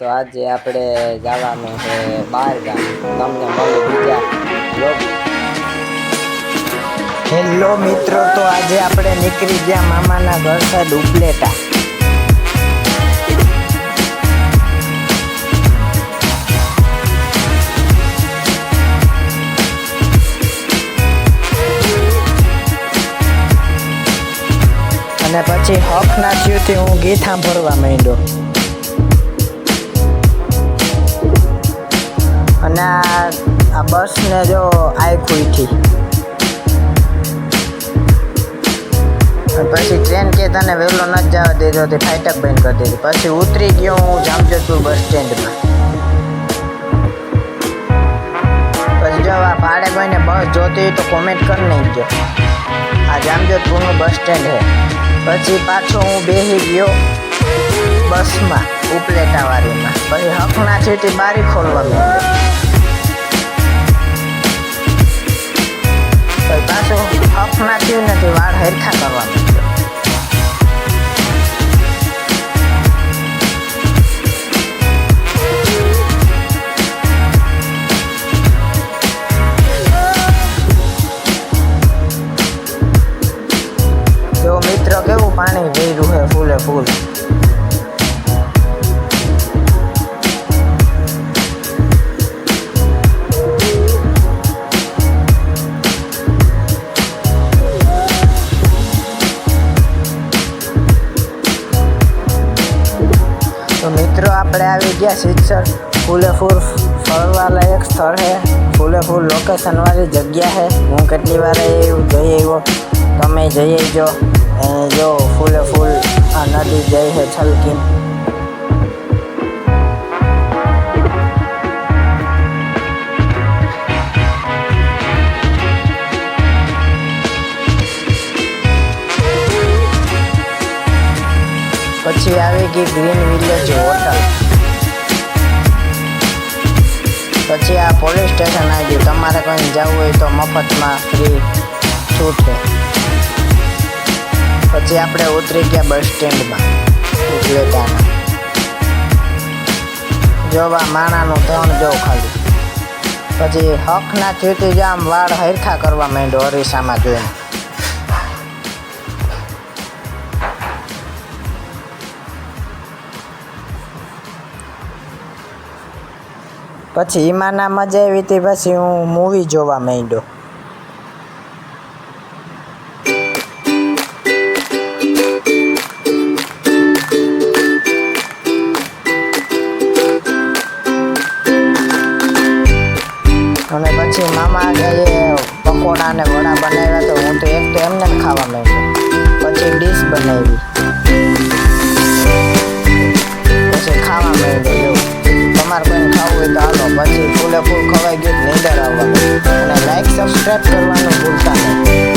તો આજે આપણે જવાનું છે બહાર ગામ. તમને મળે બીજા હેલો મિત્રો, તો આજે આપણે નીકળી ગયા મામાના ઘર છે ડુપ્લેટા અને પછી હક નાચ્યું હું ગીત સાંભળવા માંડ્યો. અને આ બસને જો આઈ ખુઈથી પછી ટ્રેન કે તને વહેલો નથી જવા દીધો તે ફાટક બંધ કરી દીધી પછી ઉતરી ગયો હું જામજોધપુર બસ સ્ટેન્ડમાં. પછી જો આ ભાડે કોઈને બસ જોતી તો કોમેન્ટ કરી નાખજો. આ જામજોધપુરનું બસ સ્ટેન્ડ છે. પછી પાછો હું બેસી ગયો બસમાં, ઉપલેટાવાળીમાં. પછી હકના છેટી બારી ખોલવા માંડ્યો. હરખા કરવા માંડ્યો મિત્ર કેવું પાણી વેર્યું હે ફૂલે ફૂલ? તો મિત્રો આપણે આવી ગયા શિક્ષણ ફૂલે ફરવાલાયક ફરવા લાયક સ્થળ છે. ફૂલેફૂર લોકેશનવાળી જગ્યા છે. હું કેટલી વાર જઈ આવ્યો. તમે જઈ આવજો. જો ફૂલે ફૂલ આ નદી જઈ છે છલકી પછી આવી ગઈ ગ્રીન વિલેજ હોટલ. પછી આ પોલીસ સ્ટેશન આવી ગયું તમારે કંઈ જવું હોય તો મફતમાં ફ્રી છૂટ. પછી આપણે ઉતરી ગયા બસ સ્ટેન્ડમાં ઉપલેટાના. જોવા માણાનું ત્રણ જો ખાલી. પછી હક ના જામ વાળ હરખા કરવા માંડ્યો અરીસામાં જોઈને. પછી એમાંના મજા આવી હતી, પછી હું મૂવી જોવા માંડ્યો. અને પછી મામા એ પકોડા ને વડા બનાવ્યા તો હું તો એક તો એમને જ ખાવા માંડ્યો. પછી ડીશ બનાવી. પછી ખાવા માંડ્યો. ફૂલે ફૂલ ખવાઈ ગયું તો નીંદર આવવાનું અને લાઈક સબસ્ક્રાઈબ કરવાનું ભૂલતા નહીં